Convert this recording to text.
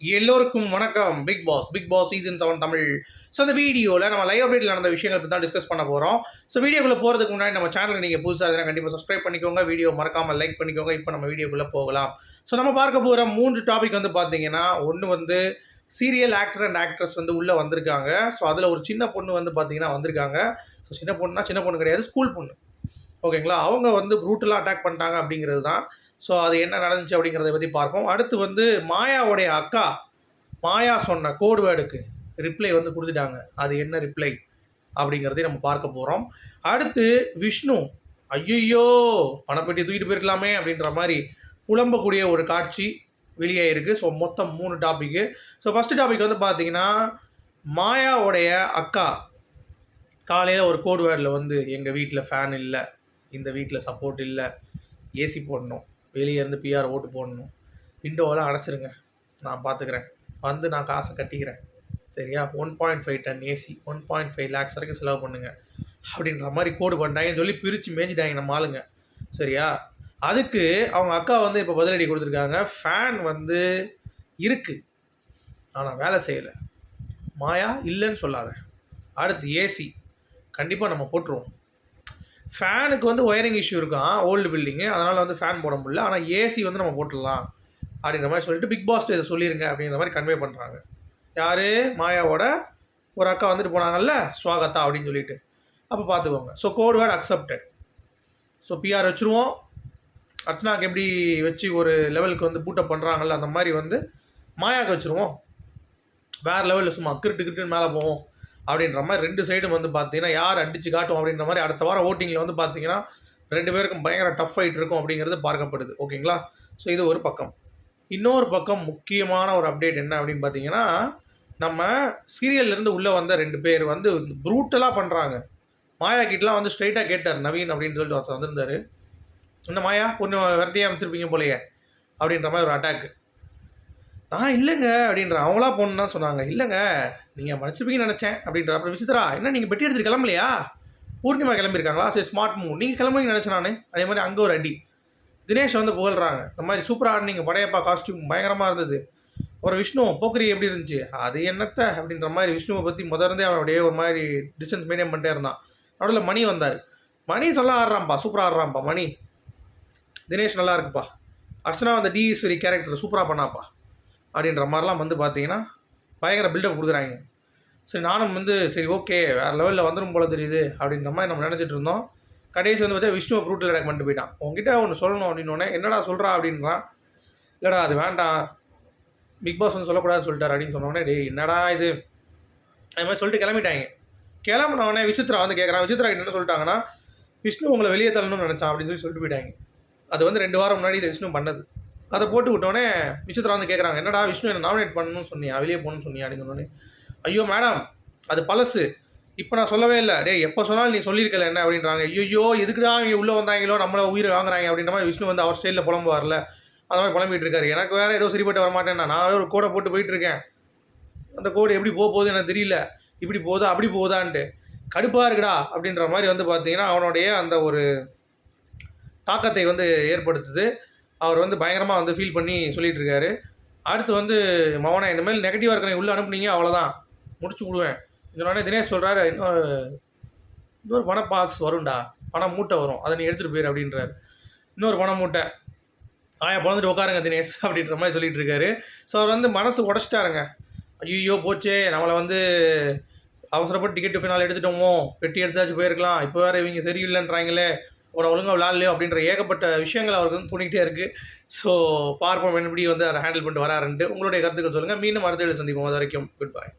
எல்லோருக்கும் வணக்கம். Bigg Boss Bigg Boss season seven Tamil. So அந்த வீடியோவில் நம்ம லைவ் அப்டேட்டில் நடந்த விஷயங்கள் பற்றி தான் டிஸ்கஸ் பண்ண போகிறோம் ஸோ வீடியோக்குள்ளே போகிறதுக்கு முன்னாடி நம்ம சேனலுக்கு நீங்கள் புதுசாக இருந்தால் கண்டிப்பாக சப்ஸ்கிரைப் பண்ணிக்கோங்க. வீடியோ மறக்காமல் லைக் பண்ணிக்கோங்க. இப்போ நம்ம வீடியோக்குள்ளே போகலாம். ஸோ நம்ம பார்க்க போகிற மூன்று டாபிக் வந்து பார்த்தீங்கன்னா ஒன்று வந்து சீரியல் ஆக்டர் அண்ட் ஆக்ட்ரஸ் வந்து உள்ளே வந்திருக்காங்க. ஸோ அதில் ஒரு சின்ன பொண்ணு வந்து பார்த்தீங்கன்னா வந்திருக்காங்க. ஸோ சின்ன பொண்ணுனா சின்ன பொண்ணு கிடையாது ஸ்கூல் பொண்ணு. ஓகேங்களா அவங்க வந்து ப்ரூட்டலாக அட்டாக் பண்ணிட்டாங்க அப்படிங்கிறது தான் ஸோ அது என்ன நடந்துச்சு அப்படிங்கிறத பற்றி பார்ப்போம். அடுத்து வந்து மாயாவுடைய அக்கா மாயா சொன்ன கோடு வேர்டுக்கு ரிப்ளை வந்து கொடுத்துட்டாங்க. அது என்ன ரிப்ளை அப்படிங்கிறதையும் நம்ம பார்க்க போகிறோம் அடுத்து விஷ்ணு ஐயையோ பணப்பெட்டி தூக்கிட்டு போயிருக்கலாமே அப்படின்ற மாதிரி புலம்பக்கூடிய ஒரு காட்சி வெளியே இருக்குது ஸோ மொத்தம் மூணு டாப்பிக்கு ஸோ ஃபஸ்ட்டு டாபிக் வந்து பார்த்தீங்கன்னா மாயாவுடைய அக்கா காலையில் ஒரு கோடுவேர்டில் வந்து எங்கள் வீட்டில் ஃபேன் இல்லை. இந்த வீட்டில் சப்போர்ட் இல்லை. ஏசி போடணும். வெளியே இருந்து பிஆர் ஓட்டு போடணும். விண்டோவெல்லாம் அடைச்சிருங்க. நான் பார்த்துக்கிறேன் வந்து நான் காசை கட்டிக்கிறேன். சரியா? One point five ton AC one point five lakhs வரைக்கும் செலவு பண்ணுங்கள் அப்படின்ற மாதிரி கோடு பண்ணிட்டாங்கன்னு சொல்லி பிரித்து மேய்ஞ்சிட்டாங்க நம்ம ஆளுங்க. சரியா? அதுக்கு அவங்க அக்கா வந்து இப்போ பதிலடி கொடுத்துருக்காங்க. ஃபேன் வந்து இருக்குது ஆனால் வேலை செய்யலை. மாயா இல்லைன்னு சொல்லாத. அடுத்து ஏசி கண்டிப்பாக நம்ம போட்டுருவோம். ஃபேனுக்கு வந்து ஒயரிங் இஷ்யூ இருக்கான் ஓல்டு பில்டிங்கு. அதனால் வந்து ஃபேன் போட முடியல. ஆனால் ஏசி வந்து நம்ம போட்டுடலாம் அப்படின்ற மாதிரி சொல்லிட்டு பிக் பாஸ்ட்டு இதை சொல்லிடுங்க அப்படிங்கிற மாதிரி கன்வே பண்ணுறாங்க யார்? மாயாவோட ஒரு அக்கா வந்துட்டு போனாங்கல்ல? ஸ்வாகத்தா அப்படின்னு சொல்லிட்டு. அப்போ பார்த்துக்கோங்க so code word accepted so PR வச்சுருவோம். அர்ச்சனாக்கு எப்படி வச்சு ஒரு லெவலுக்கு வந்து பூட்டப் பண்ணுறாங்கல்ல அந்த மாதிரி வந்து மாயாவுக்கு வச்சுருவோம். வேறு லெவலில் சும்மா கிரிட்டு கிரிட்டுன்னு மேலே போவோம். அப்படின்ற மாதிரி ரெண்டு சைடும் வந்து பார்த்தீங்கன்னா யார் அடித்து காட்டும் அப்படின்ற மாதிரி அடுத்த வாரம் ஓட்டிங்கில் வந்து பார்த்தீங்கன்னா ரெண்டு பேருக்கும் பயங்கர டஃப் ஃபைட் இருக்கும் அப்படிங்கிறது பார்க்கப்படுது. ஓகேங்களா? ஸோ இது ஒரு பக்கம். இன்னொரு பக்கம் முக்கியமான ஒரு அப்டேட் என்ன அப்படின்னு பார்த்தீங்கன்னா நம்ம சீரியல்லேருந்து உள்ளே வந்த ரெண்டு பேர் வந்து ப்ரூட்டலாக பண்ணுறாங்க மாயா கிட்டலாம் வந்து ஸ்ட்ரைட்டாக கேட்டார் நவீன் அப்படின்னு சொல்லிட்டு ஒருத்தர் வந்திருந்தார். என்ன மாயா பொண்ணு விரட்டியே அமைச்சிருப்பீங்க போலையே அப்படின்ற மாதிரி ஒரு அட்டாக்கு நான் இல்லைங்க அப்படின்ற அவங்களா பொண்ணு தான் சொன்னாங்க. இல்லைங்க நீங்கள் மன்னிச்சிருப்பீங்கன்னு நினச்சேன் அப்படின்ற அப்புறம் விசித்ரா என்ன நீங்கள் பெட்டி எடுத்துட்டு கிளம்பலையா? பூர்ணிமா கிளம்பியிருக்காங்களா? சரி ஸ்மார்ட் மூவ் நீங்கள் கிளம்பி நினச்சேன் நான். அதே மாதிரி அங்கே ஒரு அடி. தினேஷ் வந்து புகழ்றாங்க. இந்த மாதிரி சூப்பராக ஆடினீங்க படையப்பா காஸ்டியூம் பயங்கரமாக இருந்தது. அப்புறம் விஷ்ணு போக்கரி எப்படி இருந்துச்சு? அது என்னத்த? அப்படின்ற மாதிரி விஷ்ணுவை பற்றி முதர்ந்தே அவனுடைய ஒரு மாதிரி டிஸ்டன்ஸ் மெயின்டைன் பண்ணிட்டே இருந்தான். நடுவில் மணி வந்தார். மணி சொல்ல ஆடுறான்ப்பா சூப்பராக ஆடுறான்ப்பா மணி. தினேஷ் நல்லா இருக்குப்பா. அர்ச்சனா அந்த டிஈஸ்வரி கேரக்டர் சூப்பராக பண்ணாப்பா அப்படின்ற மாதிரிலாம் வந்து பார்த்தீங்கன்னா பயங்கர பில்டப் கொடுக்குறாங்க. சரி நானும் வந்து சரி ஓகே வேறு லெவலில் வந்துடும் போல தெரியுது அப்படின்ற மாதிரி நம்ம நினச்சிட்டு இருந்தோம். கடைசி வந்து பார்த்தா விஷ்ணுவை ப்ரூட்டில் எனக்கு பண்ணிட்டு போயிட்டான். உங்ககிட்ட ஒன்று சொல்லணும் அப்படின்னோடனே என்னடா சொல்கிறா அப்படின்றான் இல்லைடா அது வேண்டாம். பிக் பாஸ் வந்து சொல்லக்கூடாதுன்னு சொல்லிட்டார் அப்படின்னு சொன்னோடனே டேய் என்னடா இது? அது மாதிரி சொல்லிட்டு கிளம்பிட்டாங்க. கிளம்புனவொடனே விசித்ரா வந்து கேட்குறான் விசித்ரா என்ன சொல்லிட்டாங்கன்னா விஷ்ணு உங்களை வெளியே தள்ளணும்னு நினச்சான் அப்படின்னு சொல்லி சொல்லிட்டு போயிட்டாங்க. அது வந்து ரெண்டு வாரம் முன்னாடி இதை விஷ்ணு பண்ணது. அதை போட்டு விட்டோடனே விசித்ரா வந்து கேட்குறாங்க என்னடா விஷ்ணு என்ன நாமினேட் பண்ணணும்னு சொன்னியா? வெளியே போகணும்னு சொன்னியா? அப்படின்னு சொன்னோடனே ஐயோ மேடம் அது பழசு. இப்போ நான் சொல்லவே இல்லை. டேய் எப்போ சொன்னாலும் நீ சொல்லியிருக்கல என்ன? அப்படின்றாங்க. ஐயோ எதுக்குடா இங்கே உள்ளே வந்தாங்களோ? நம்மளை உயிர் வாங்குறாங்க. அப்படின்ற மாதிரி விஷ்ணு வந்து அவர் ஸ்டைலில் புலம்புவார்ல. அந்த மாதிரி புலம்பிட்டு இருக்காரு. எனக்கு வேறு ஏதோ சரிப்பட்டு வரமாட்டேன் நான் ஒரு கோடை போட்டு போயிட்டுருக்கேன் அந்த கோடு எப்படி போக போகுது எனக்கு தெரியல. இப்படி போகுதா அப்படி போகுதான்ட்டு கடுப்பாக இருக்குடா அப்படின்ற மாதிரி வந்து பார்த்தீங்கன்னா அவனுடைய அந்த ஒரு தாக்கத்தை வந்து ஏற்படுத்துது. அவர் வந்து பயங்கரமாக வந்து ஃபீல் பண்ணி சொல்லிகிட்டு இருக்காரு அடுத்து வந்து மவனை இந்த மாதிரி நெகட்டிவாக இருக்கிற உள்ளே அனுப்புனீங்க அவ்வளோதான் முடிச்சு விடுவேன். இதனால தினேஷ் சொல்கிறாரு இன்னொரு இன்னொரு பண பாக்ஸ் வரும்டா. பண மூட்டை வரும். அதை நீ எடுத்துகிட்டு போயிரு அப்படின்றாரு. இன்னொரு பணம் மூட்டை. ஆயா பிறந்துட்டு உட்காருங்க தினேஷ் அப்படின்ற மாதிரி சொல்லிகிட்டு இருக்காரு ஸோ அவர் வந்து மனசு உடச்சிட்டாருங்க. ஐயோ போச்சே. நம்மளை வந்து அவசரப்பட்டு டிக்கெட் ஃபினால் எடுத்துட்டோமோ. பெட்டி எடுத்தாச்சு போயிருக்கலாம். இப்போ வேறு இவங்க சரியில்லைன்றாங்களே. அவனை ஒழுங்காக விளாட்லையோ அப்படின்ற ஏகப்பட்ட விஷயங்கள் அவருக்கு வந்து தோணிக்கிட்டே இருக்குது ஸோ பார்ப்போம் எப்படி வந்து அதை ஹேண்டில் பண்ணிட்டு வராருன்ட்டு. உங்களுடைய கருத்துக்கள் சொல்லுங்கள் மீண்டும் அடுத்த சந்திப்போம். அது வரைக்கும் குட் பாய்